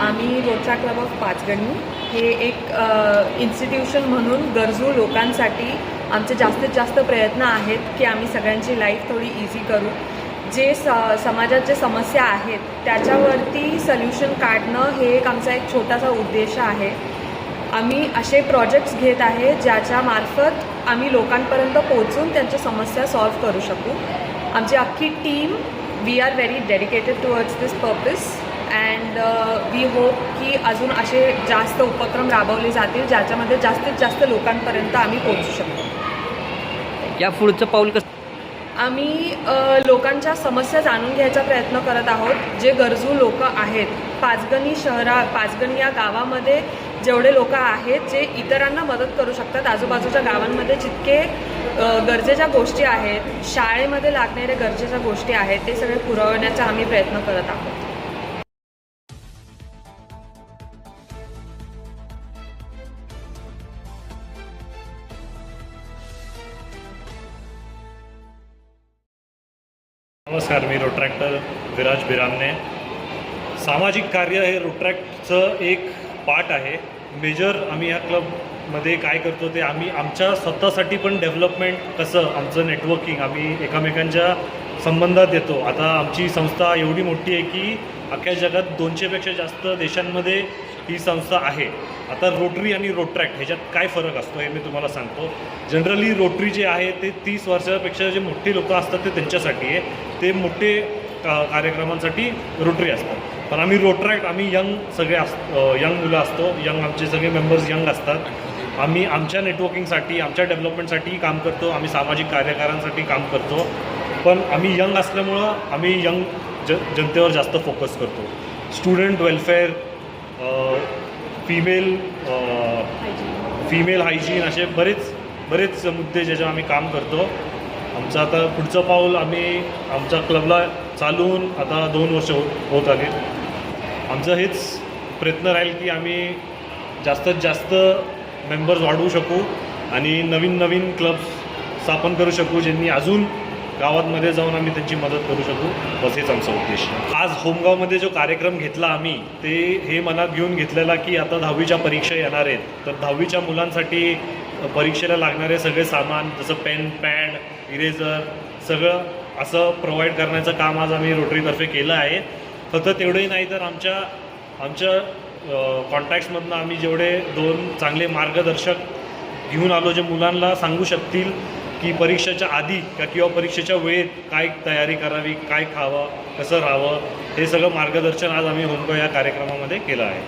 आम्ही Rochak club of Panchgani हे एक इन्स्टिट्यूशन म्हणून गरजू लोकांसाठी आमचे जास्तीत जास्त प्रयत्न आहेत की आम्ही सगळ्यांची लाईफ थोडी इझी करू. जे स समाजात जे समस्या आहेत त्याच्यावरती सल्युशन काढणं हे एक आमचा एक छोटासा उद्देश आहे. आम्ही असे प्रोजेक्ट्स घेत आहे ज्याच्यामार्फत आम्ही लोकांपर्यंत पोहोचून त्यांच्या समस्या सॉल्व करू शकू. आमची अख्खी team we are very dedicated towards this purpose and we hope की अजून असे जास्त उपक्रम राबवले जातील ज्याच्यामध्ये जास्तीत जास्त लोकांपर्यंत आम्ही पोहोचू शकतो. या पुढचं पाऊल कसं? आम्ही लोकांच्या समस्या जाणून घ्यायचा प्रयत्न करत आहोत. जे गरजू लोक आहेत पाचगणी शहरा पाचगणी या गावामध्ये जेवढे लोक आहेत जे इतरांना मदत करू शकतात आजूबाजूच्या गावांमध्ये जितके गरजेच्या गोष्टी आहेत शाळेमध्ये लागणाऱ्या गरजेच्या गोष्टी आहेत ते सगळे पुरवण्याचा आम्ही प्रयत्न करत आहोत. नमस्कार मी रोट्रॅक्टर विराज बिरामने. सामाजिक कार्य हे रोट्रॅक्टचं एक पार्ट आहे. मेजर आम्ही या क्लबमध्ये काय करतो ते आम्ही आमच्या स्वतःसाठी पण डेव्हलपमेंट कसं आमचं नेटवर्किंग आम्ही एकामेकांच्या संबंधात येतो आता आमची संस्था एवढी मोठी आहे की अख्ख्या जगात दोनशेपेक्षा जास्त देशांमध्ये ही संस्था आहे. आता रोटरी आणि रोट्रॅक्ट ह्याच्यात काय फरक असतो हे मी तुम्हाला सांगतो. जनरली रोटरी जे आहे ते तीस वर्षापेक्षा जे मोठी लोकं असतात ते त्यांच्यासाठी आहे. ते मोठे कार्यक्रमांसाठी रोटरी असतात. पण आम्ही रोट्रॅक्ट आम्ही यंग सगळे अस यंग मुलं असतो. यंग आमचे सगळे मेंबर्स यंग असतात. आम्ही आमच्या नेटवर्किंगसाठी आमच्या डेव्हलपमेंटसाठी काम करतो. आम्ही सामाजिक कार्यकारांसाठी काम करतो. पण आम्ही यंग असल्यामुळं आम्ही यंग ज जनतेवर जास्त फोकस करतो. Student welfare female female hygiene असे बरेच बरेच मुद्दे ज्याच्यावर आम्ही काम करतो आमचं आता पुढचं पाऊल आम्ही आमच्या क्लबला चालवून आता दोन वर्ष हो-, होत होत आली. आमचं हेच प्रयत्न राहील की आम्ही जास्तीत जास्त मेंबर्स वाढवू शकू आणि नवीन नवीन क्लब्स स्थापन करू शकू ज्यांनी अजून गावांमध्ये जाऊन आम्ही त्यांची मदत करू शकू. बस हेच आमचा उद्देश. आज होमगावमध्ये जो कार्यक्रम घेतला आम्ही ते हे मनात घेऊन घेतलेला की आता दहावीच्या परीक्षा येणार आहेत. तर दहावीच्या मुलांसाठी परीक्षेला लागणारे सगळे सामान जसं पेन पॅड इरेझर सगळं असं प्रोव्हाइड करण्याचं काम आज आम्ही रोटरीतर्फे केलं आहे. फक्त तेवढंही नाही तर आमच्या आमच्या कॉन्टॅक्ट्समधनं आम्ही जेवढे दोन चांगले मार्गदर्शक घेऊन आलो जे मुलांना सांगू शकतील की परीक्षेच्या आधी का किंवा परीक्षेच्या वेळेत काय तयारी करावी काय खावं कसं राहावं हे सगळं मार्गदर्शन आज आम्ही होमको या कार्यक्रमामध्ये केलं आहे.